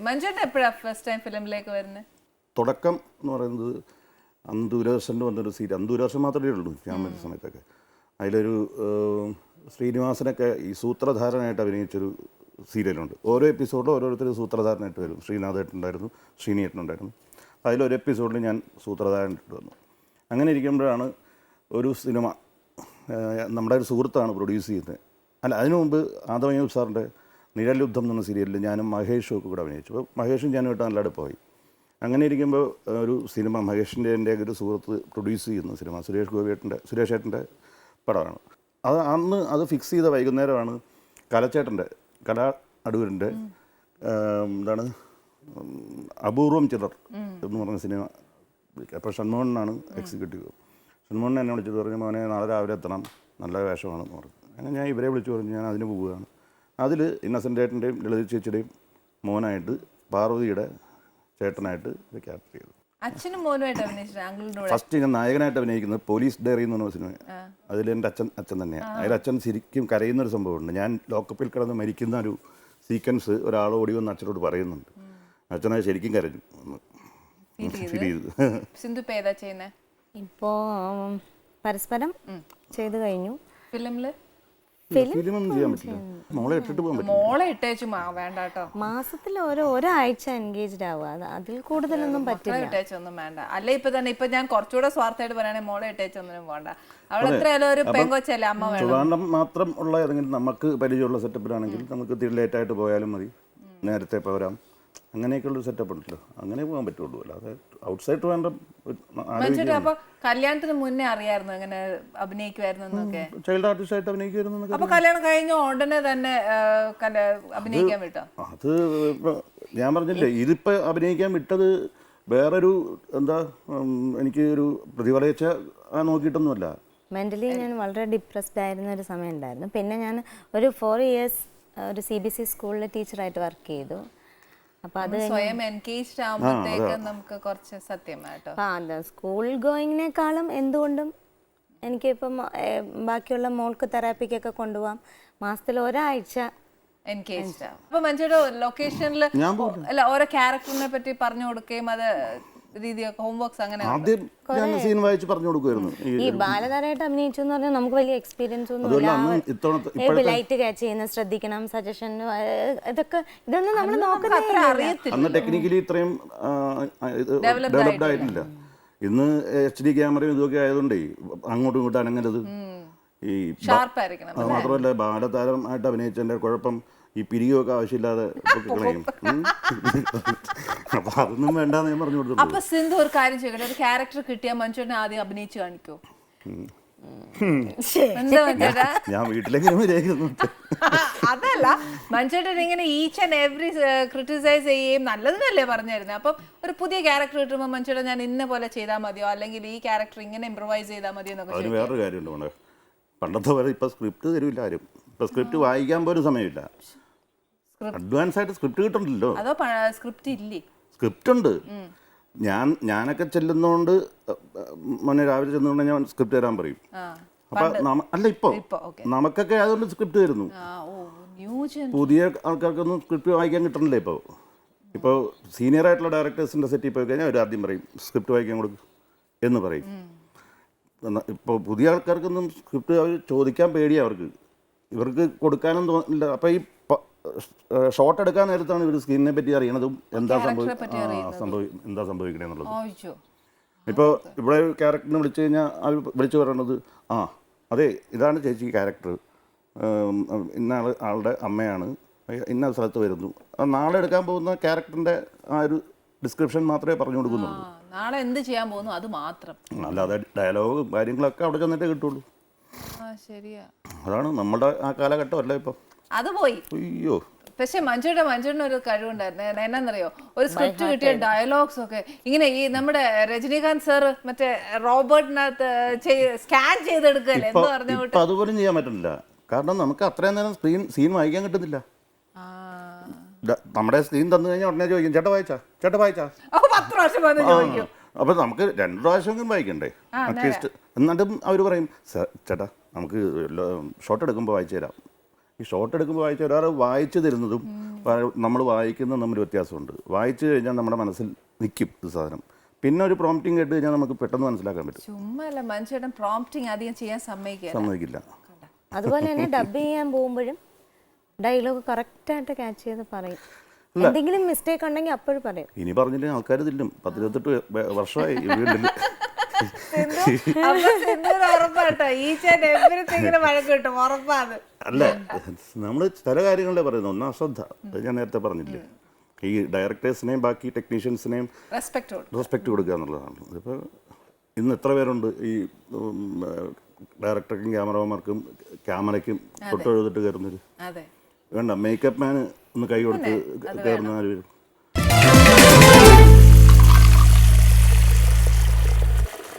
മഞ്ജുവിന്റെ എപ്പോഴാ first time ഫിലിമിലേക്ക് വരുന്നത് തുടക്കം എന്ന് പറയുന്നത് അന്തൂരാശന്റെ വന്നൊരു സീരിയൽ അന്തൂരാശൻ മാത്രമേ ഉള്ളൂ ഞാൻ വരുന്ന സമയത്തൊക്കെ. അതിലൊരു ശ്രീനിവാസനൊക്കെ ഈ സൂത്രധാരനായിട്ട് അഭിനയിച്ചൊരു സീരിയലുണ്ട്. ഓരോ എപ്പിസോഡിലും ഓരോരുത്തർ സൂത്രധാരനായിട്ട് വരും. ശ്രീനാഥേട്ടുണ്ടായിരുന്നു ശ്രീനിയേട്ടനുണ്ടായിരുന്നു. അതിലൊരു എപ്പിസോഡിൽ ഞാൻ സൂത്രധാരനായിട്ട് വന്നു. അങ്ങനെ ഇരിക്കുമ്പോഴാണ് ഒരു സിനിമ നമ്മുടെ ഒരു സുഹൃത്താണ് പ്രൊഡ്യൂസ് ചെയ്യുന്നത്. അല്ല അതിനു മുമ്പ് ആദമയൂബ് സാറിന്റെ നിഴൽ യുദ്ധം എന്ന സീരിയലിൽ ഞാനും മഹേഷും ഒക്കെ കൂടെ അഭിനയിച്ചു. അപ്പോൾ മഹേഷും ഞാനുമായിട്ട് നല്ല അടുപ്പമായി അങ്ങനെ ഇരിക്കുമ്പോൾ ഒരു സിനിമ മഹേഷിന്റെ എന്റെ ഒരു സുഹൃത്ത് പ്രൊഡ്യൂസ് ചെയ്യുന്ന സിനിമ സുരേഷ് ഗോപിയേട്ടന്റെ സുരേഷ് ഏട്ടന്റെ പടമാണ്. അത് അന്ന് അത് ഫിക്സ് ചെയ്ത വൈകുന്നേരമാണ് കലച്ചേട്ടന്റെ കല അടൂരിന്റെ എന്താണ് അപൂർവം ചിലർ എന്ന് പറഞ്ഞ സിനിമ അപ്പോൾ ഷൺമോഹനാണ് എക്സിക്യൂട്ടീവ് ഷൺമോഹൻ എന്നെ വിളിച്ചിട്ട് പറഞ്ഞു മോനെ നാളെ രാവിലെ എത്തണം. നല്ല വേഷമാണെന്ന് പറഞ്ഞു. അങ്ങനെ ഞാൻ ഇവരെ വിളിച്ചു പറഞ്ഞു ഞാൻ അതിന് പോവുകയാണ്. അതിൽ ഇന്നസെന്റ് ഏട്ടന്റെയും ലളിത ചേച്ചിയുടെയും മോനായിട്ട് പാർവതിയുടെ ചേട്ടനായിട്ട് ഇത് ക്യാപ്റ്റർ ചെയ്തു. അച്ഛനും മോനുമായിട്ട് ഫസ്റ്റ് ഞാൻ നായകനായിട്ട് അഭിനയിക്കുന്നത് പോലീസ് ഡയറി എന്ന് പറഞ്ഞ സിനിമ അതിൽ എന്റെ അച്ഛൻ അച്ഛൻ തന്നെയാണ് അതിൽ അച്ഛൻ ശരിക്കും കരയുന്ന ഒരു സംഭവമുണ്ട്. ഞാൻ ലോക്കപ്പിൽ കിടന്ന് മരിക്കുന്ന ഒരു സീക്വൻസ് ഒരാൾ ഓടി വന്ന് അച്ഛനോട് പറയുന്നുണ്ട്. അച്ഛനത് ശരിക്കും കരഞ്ഞു. ഫീൽ ചെയ്തു? സിന്ധു ഇപ്പൊ ഏതാ ഇപ്പോ പരസ്പരം ചെയ്തു കഴിഞ്ഞു. ഫിലിമിൽ ഫിലിമൊന്നും ചെയ്യാൻ പറ്റില്ല. മോളെ ഇട്ടിട്ട് പോകാൻ പറ്റില്ല. മോളെ ഇട്ടേച്ചു മാ വേണ്ട കേട്ടോ മാസത്തിൽ ഓരോ ഒരാഴ്ച എൻഗേജ്ഡ് ആവുക. അത് അതിൽ കൂടുതലൊന്നും പറ്റില്ല. ഇട്ടേച്ചൊന്നും വേണ്ട. അല്ല ഇപ്പൊ തന്നെ ഇപ്പൊ ഞാൻ കുറച്ചുകൂടെ സ്വാർത്ഥമായിട്ട് പറയുകയാണെങ്കിൽ മോളെ ഇട്ടേച്ച് ഒന്നും അവൾ എത്രയായാലും ഒരു പെങ്കൊച്ചല്ലേ അമ്മ വേണം. മാത്രം ഉള്ള ഏതെങ്കിലും നമുക്ക് പരിചയമുള്ള സെറ്റപ്പിലാണെങ്കിൽ നമുക്ക് ഇത്തിരി ലേറ്റായിട്ട് പോയാലും മതി. നേരത്തെ പോരാം. അങ്ങനെയൊക്കെയുള്ള സെറ്റപ്പ് ഉണ്ടല്ലോ. അങ്ങനെ പോകാൻ പറ്റുള്ളൂ. അല്ലാതെ ഔട്ട്സൈഡ് ട്രിവാൻഡ്രം അപ്പൊ കല്യാണത്തിന് മുന്നേ അറിയായിരുന്നു അങ്ങനെ അഭിനയിക്കുമായിരുന്നു എന്നൊക്കെ. ചൈൽഡ് ആർട്ടിസ്റ്റായിട്ട് അഭിനയിക്കുമായിരുന്നു എന്നൊക്കെ അപ്പൊ കല്യാണം കഴിഞ്ഞ ഉടനെ തന്നെ അഭിനയിക്കാൻ വിട്ടോ? അത് ഞാൻ പറഞ്ഞില്ലേ ഇതിപ്പോ അഭിനയിക്കാൻ വിട്ടത് വേറൊരു എന്താ എനിക്ക് ഒരു പ്രതിഫലയച്ച നോക്കിയിട്ടൊന്നുമല്ല. മെന്റലി ഞാൻ വളരെ ഡിപ്രസ്ഡ് ആയിരുന്ന ഒരു സമയം ഉണ്ടായിരുന്നു. പിന്നെ ഞാൻ ഒരു ഫോർ ഇയേഴ്സ് ഒരു സി ബി സി സ്കൂളിലെ ടീച്ചറായിട്ട് വർക്ക് ചെയ്തു. സ്വയം എൻഗേജ്ഡ് ആകുമ്പോഴത്തേക്ക് നമുക്ക് കുറച്ച് സത്യമായിട്ടോ അപ്പം അത്. സ്കൂൾ ഗോയിങ്ങിനേക്കാളും എന്തുകൊണ്ടും എനിക്കിപ്പം ബാക്കിയുള്ള മോൾക്ക് തെറാപ്പിക്കൊക്കെ കൊണ്ടുപോകാം മാസത്തിൽ ഒരാഴ്ച എൻഗേജ്ഡ് ആവും. അപ്പൊ മഞ്ജുയുടെ ലൊക്കേഷനിൽ അല്ല ഓരോ ക്യാരക്ടറിനെ പറ്റി പറഞ്ഞു കൊടുക്കുകയും അത് രീതിയൊക്കെ ഹോംവർക്ക്സ് അങ്ങനെ ആദ്യം ഞാൻ സീൻ വായിച്ച് പറഞ്ഞു കൊടുക്കുമായിരുന്നു ഈ ബാലതാരമായിട്ട് അഭിനയിച്ചു എന്ന് പറഞ്ഞാൽ നമുക്ക് വലിയ എക്സ്പീരിയൻസ് ഒന്നും ലൈറ്റ് ക്യാച്ച് ചെയ്യുന്ന ശ്രദ്ധിക്കണം സജഷൻ ഇതൊക്കെ ഇതൊന്നും നമ്മൾ നോക്കുന്ന അറിയത്തില്ല. അന്ന് ടെക്നിക്കലി ഇത്രയും ഡെവലപ്ഡ് ആയിട്ടില്ല. ഇന്ന് എച്ച് ഡി ക്യാമറയും ഇതൊക്കെ ആയതുകൊണ്ടേ അങ്ങോട്ടും ഇങ്ങോട്ടും അനങ്ങരുത്. ഈ അത് മാത്രമല്ല ബാലതാരമായിട്ട് അഭിനയിച്ചതിന്റെ കുഴപ്പം ഈ പിരിയൊക്കെ ആവശ്യമില്ലാതെ കളയും. അപ്പൊ അതൊന്നും വേണ്ട ഞാൻ പറഞ്ഞു കൊടുത്തു അപ്പൊ സിന്ധു ഒരു കാര്യം ചെയ്യട്ടെ ഒരു ക്യാരക്ടർ കിട്ടിയാൽ മനുഷ്യനെ ആദ്യം അഭിനയിച്ചു കാണിക്കോ. ഞാൻ വീട്ടിലേക്ക് അതല്ല മനുഷ്യട്ടൻ ഇങ്ങനെ ഈച്ച് ആൻഡ് എവറി ക്രിട്ടിസൈസ് ചെയ്യുകയും നല്ലതെന്നല്ലേ പറഞ്ഞിരുന്നത് അപ്പം ഒരു പുതിയ ക്യാരക്ടർ കിട്ടുമ്പോൾ മനുഷ്യട്ടൻ ഞാൻ ഇന്ന പോലെ ചെയ്താൽ മതിയോ? അല്ലെങ്കിൽ ഈ ക്യാരക്ടർ ഇങ്ങനെ ഇംപ്രവൈസ് ചെയ്താൽ മതിയോ എന്നൊക്കെ വേറൊരു കാര്യമുണ്ട് മോനെ പണ്ടത്തെ പോലെ ഇപ്പം സ്ക്രിപ്റ്റ് തരില്ല ആരും. ഇപ്പം സ്ക്രിപ്റ്റ് വായിക്കാൻ പോലും സമയമില്ല. അഡ്വാൻസ് ആയിട്ട് സ്ക്രിപ്റ്റ് കിട്ടണ്ടല്ലോ. അതോ സ്ക്രിപ്റ്റ് ഇല്ലേ? സ്ക്രിപ്റ്റ് ഉണ്ട് ഞാൻ ഞാനൊക്കെ ചെല്ലുന്നോണ്ട് മോനെ രാവിലെ ചെന്നുകൊണ്ട് ഞാൻ സ്ക്രിപ്റ്റ് തരാൻ പറയും. അപ്പൊ അല്ല ഇപ്പൊ ഇപ്പൊ നമുക്കൊക്കെ അതുകൊണ്ട് സ്ക്രിപ്റ്റ് തരുന്നു. പുതിയ ആൾക്കാർക്കൊന്നും സ്ക്രിപ്റ്റ് വായിക്കാൻ കിട്ടണില്ല ഇപ്പോൾ ഇപ്പോൾ സീനിയർ ആയിട്ടുള്ള ഡയറക്ടേഴ്സിന്റെ സെറ്റിൽ പോയി കഴിഞ്ഞാൽ അവർ ആദ്യം പറയും സ്ക്രിപ്റ്റ് വായിക്കാൻ കൊടുക്കും എന്ന് പറയും. ഇപ്പോൾ പുതിയ ആൾക്കാർക്കൊന്നും സ്ക്രിപ്റ്റ് അവർ ചോദിക്കാൻ പേടിയാണ് അവർക്ക്. ഇവർക്ക് കൊടുക്കാനും തോന്നില്ല. അപ്പോൾ ഈ ഷോട്ട് എടുക്കാൻ നേരത്താണ് ഇവർ സ്ക്രീനിനെ പറ്റി അറിയണതും എന്താ സംഭവി എന്താ സംഭവിക്കണേ എന്നുള്ളത് ഓയ്യോ ഇപ്പോൾ ഇവിടെ ക്യാരക്ടറിനെ വിളിച്ചു കഴിഞ്ഞാൽ അവർ വിളിച്ചു പറയണത് ആ അതെ ഇതാണ് ചേച്ചി ക്യാരക്ടർ. ഇന്ന ആൾ ആളുടെ അമ്മയാണ്. ഇന്ന സ്ഥലത്ത് വരുന്നു. നാളെ എടുക്കാൻ പോകുന്ന ക്യാരക്ടറിന്റെ ആ ഒരു ഡിസ്ക്രിപ്ഷൻ മാത്രമേ പറഞ്ഞു കൊടുക്കുന്നുള്ളൂ. നാളെ എന്ത് ചെയ്യാൻ പോകുന്നു അത് മാത്രം. അല്ലാതെ ഡയലോഗ് കാര്യങ്ങളൊക്കെ അവിടെ ചെന്നിട്ടേ കിട്ടുള്ളൂ. ആ ശരിയാ. അതാണ് നമ്മുടെ ആ കാലഘട്ടം അല്ലേ ഇപ്പം? അത് പോയി. അയ്യോ. പക്ഷെ മഞ്ജുവിടെ മഞ്ജുവിന് ഒരു കഴിവുണ്ടായിരുന്നു. എന്നാന്നറിയോ? ഒരു സ്ക്രിപ്റ്റ് കിട്ടിയ ഡയലോഗ്സ് ഒക്കെ. ഇങ്ങനെ ഈ നമ്മുടെ രജനീകാന്ത് സാർ മറ്റേ റോബോട്ടിനകത്ത് സ്കാൻ ചെയ്തെടുക്കല്ലേ എന്ന് പറഞ്ഞ ഇപ്പൊ അതുപോലും ചെയ്യാൻ പറ്റുന്നില്ല. കാരണം നമുക്ക് അത്രയും നേരം സ്ക്രീൻ സീൻ വായിക്കാൻ കിട്ടുന്നില്ല. നമ്മുടെ സ്ക്രീൻ തന്നു കഴിഞ്ഞാൽ ഉടനെ ചോദിക്കും ചേട്ടാ വായിച്ചാ? ചേട്ടാ വായിച്ചാ? അപ്പൊ പത്ത് പ്രാവശ്യം വന്ന് ചോദിക്കും. അപ്പൊ നമുക്ക് രണ്ട് പ്രാവശ്യമെങ്കിലും വായിക്കണ്ടേ? അറ്റ്ലീസ്റ്റ് എന്നിട്ടും അവർ പറയും "സർ, ചേട്ടാ നമുക്ക് ഷോട്ട് എടുക്കുമ്പോൾ വായിച്ചു തരാം. ഈ ഷോട്ട് എടുക്കുമ്പോൾ വായിച്ച ഒരാൾ വായിച്ചു തരുന്നതും നമ്മൾ വായിക്കുന്നതും തമ്മിൽ വ്യത്യാസമുണ്ട്. വായിച്ചു കഴിഞ്ഞാൽ നമ്മുടെ മനസ്സിൽ നിൽക്കും ഇത് സാധനം. പിന്നെ ഒരു പ്രോംപ്റ്റിംഗ് കേട്ട് കഴിഞ്ഞാൽ നമുക്ക് പെട്ടെന്ന് മനസ്സിലാക്കാൻ പറ്റും. ചുമ്മാ അല്ല മനുഷ്യരുടെ പ്രോംപ്റ്റിങ് അധികം ചെയ്യാൻ സമ്മതിക്കില്ല. അതുപോലെ തന്നെ ഡബ് ചെയ്യാൻ പോകുമ്പോഴും ഡയലോഗ് കറക്റ്റായിട്ട് ക്യാച്ച് ചെയ്ത് പറയും. എന്തെങ്കിലും മിസ്റ്റേക്ക് ഉണ്ടെങ്കിൽ അപ്പോഴും പറയും. ഇനി പറഞ്ഞില്ലെങ്കിൽ ആൾക്കാർ തില്ലും പത്തിരുപത്തെട്ട് വർഷമായി വീട്ടിൽ അല്ല നമ്മൾ ചില കാര്യങ്ങളെ പറയുന്നത്. ഒന്ന് അശ്രദ്ധ. അത് ഞാൻ നേരത്തെ പറഞ്ഞില്ലേ. ഈ ഡയറക്ടേഴ്സിനെയും ബാക്കി ടെക്നീഷ്യൻസിനെയും റെസ്പെക്ട് കൊടുക്കുക എന്നുള്ളതാണ്. ഇപ്പോൾ ഇന്ന് എത്ര പേരുണ്ട് ഈ ഡയറക്ടർക്കും ക്യാമറമാർക്കും ക്യാമറയ്ക്കും തൊട്ട് എഴുതിട്ട് കയറുന്നൊരു? അതെ. വേണ്ട മേക്കപ്പ് മാൻ ഒന്ന് കൈ കൊടുത്ത് കയറുന്ന ആര് വരും?